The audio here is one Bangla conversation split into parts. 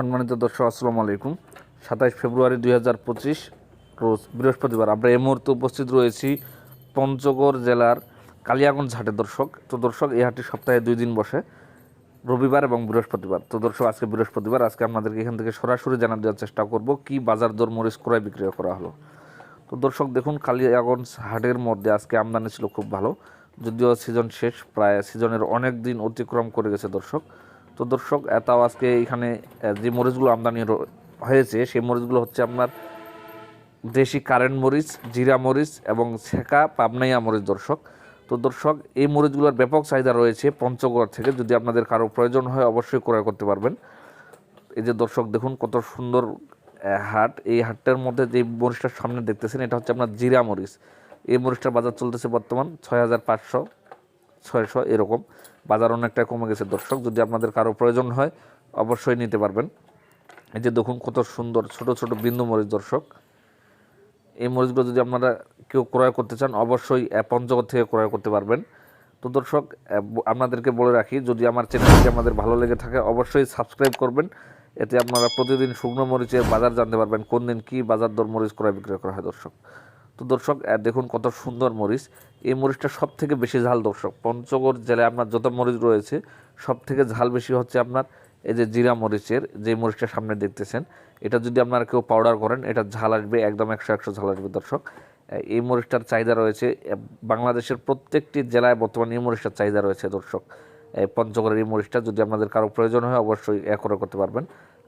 সম্মানিত দর্শক, আসসালামু আলাইকুম। সাতাইশ ফেব্রুয়ারি দুই হাজার পঁচিশ, রোজ বৃহস্পতিবার আমরা এই মুহূর্তে উপস্থিত রয়েছি পঞ্চগড় জেলার কালিয়াগঞ্জ হাটে। দর্শক, তো দর্শক, এই হাটটি সপ্তাহে দুই দিন বসে, রবিবার এবং বৃহস্পতিবার। তো দর্শক, আজকে বৃহস্পতিবার, আজকে আপনাদেরকে এখান থেকে সরাসরি জানা দেওয়ার চেষ্টা করব, কি বাজার দর মরিচ ক্রয় বিক্রয় করা হলো। তো দর্শক, দেখুন, কালিয়াগঞ্জ হাটের মধ্যে আজকে আমদানি ছিল খুব ভালো, যদিও সিজন শেষ, প্রায় সিজনের অনেক দিন অতিক্রম করে গেছে দর্শক। তো দর্শক তাও আজকে এখানে যে মরিচগুলো আমদানি হয়েছে, সেই মরিচগুলো হচ্ছে আপনার দেশি কারেন্ট মরিচ, জিরা মরিচ এবং ছেঁকা পাবনাইয়া মরিচ দর্শক। তো দর্শক, এই মরিচগুলোর ব্যাপক চাহিদা রয়েছে পঞ্চগড় থেকে। যদি আপনাদের কারও প্রয়োজন হয়, অবশ্যই ক্রয় করতে পারবেন। এই যে দর্শক, দেখুন কত সুন্দর হাট। এই হাটটার মধ্যে যে মরিচটার সামনে দেখতেছেন, এটা হচ্ছে আপনার জিরা মরিচ। এই মরিচটার বাজার চলতেছে বর্তমান ছয় হাজার পাঁচশো। ছয়শো এরকম। বাজার অনেকটা কমে গেছে। দর্শক, যদি আপনাদের কারও প্রয়োজন হয়, অবশ্যই নিতে পারবেন। এই যে দেখুন, কত সুন্দর ছোট ছোট বিন্দু মরিচ, দর্শক। এই মরিচগুলো যদি আপনারা কেউ ক্রয় করতে চান, অবশ্যই পঞ্চগড় থেকে ক্রয় করতে পারবেন। তো দর্শক আপনাদেরকে বলে রাখি, যদি আমার চ্যানেলটি আমাদের ভালো লেগে থাকে, অবশ্যই সাবস্ক্রাইব করবেন। এতে আপনারা প্রতিদিন শুকনো মরিচের বাজার জানতে পারবেন কোন দিন কী বাজার দর মরিচ ক্রয় বিক্রয় করা হয়, দর্শক। তো দর্শক দেখুন কত সুন্দর মরিচ। এই মরিচটা সব থেকে বেশি ঝাল দর্শক। পঞ্চগড় জেলায় আপনার যত মরিচ রয়েছে সব থেকে ঝাল বেশি হচ্ছে আপনার এই যে জিরা মরিচের, যে মরিচটা সামনে দেখতেছেন। এটা যদি আপনারা কেউ পাউডার করেন, এটা ঝাল আসবে, একদম একশো একশো ঝাল আসবে দর্শক। এই মরিচটার চাহিদা রয়েছে বাংলাদেশের প্রত্যেকটি জেলায় বর্তমানে এই মরিচটার চাহিদা রয়েছে দর্শক। পঞ্চগড়ের এই মরিচটা যদি আপনাদের কারও প্রয়োজন হয়, অবশ্যই এ করতে পারবেন।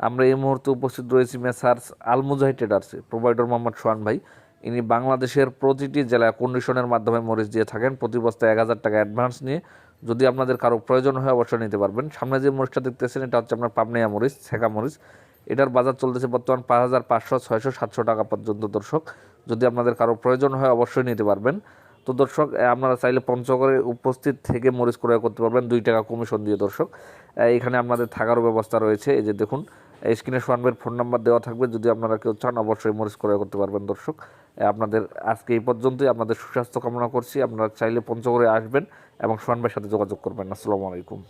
আমরা এই মুহূর্তে উপস্থিত রয়েছি মেসার্স আলমুজাহি ট্রেডার্সে, প্রোভাইডার মোহাম্মদ সোহান ভাই। ইনি বাংলাদেশের প্রতিটি জেলায় কন্ডিশনের মাধ্যমে মরিচ দিয়ে থাকেন। প্রতি বস্তায় এক হাজার টাকা অ্যাডভান্স নিয়ে যদি আপনাদের কারও প্রয়োজন হয় অবশ্যই নিতে পারবেন। সামনে যে মরিচটা দেখতেছেন, এটা হচ্ছে আপনার পাবনিয়া মরিচ ছেঁকা মরিচ। এটার বাজার চলতেছে বর্তমান পাঁচ হাজার পাঁচশো, ছয়শো, সাতশো টাকা পর্যন্ত দর্শক। যদি আপনাদের কারও প্রয়োজন হয় অবশ্যই নিতে পারবেন। তো দর্শক আপনারা চাইলে পঞ্চগড়ে উপস্থিত থেকে মরিচ ক্রয় করতে পারবেন। দুই টাকা কমিশন দিয়ে দর্শক। এখানে আপনাদের থাকারও ব্যবস্থা রয়েছে। এই যে দেখুন স্ক্রিনে সোয়ানবের ফোন নাম্বার দেওয়া থাকবে। যদি আপনারা কেউ চান, অবশ্যই মরিচ ক্রয় করতে পারবেন, দর্শক। আপনাদের আজকে এই পর্যন্তই। আপনাদের সুস্বাস্থ্য কামনা করছি। আপনারা চাইলে পঞ্চগড়ে আসবেন এবং সোয়ানবের সাথে যোগাযোগ করবেন। আসসালামু আলাইকুম।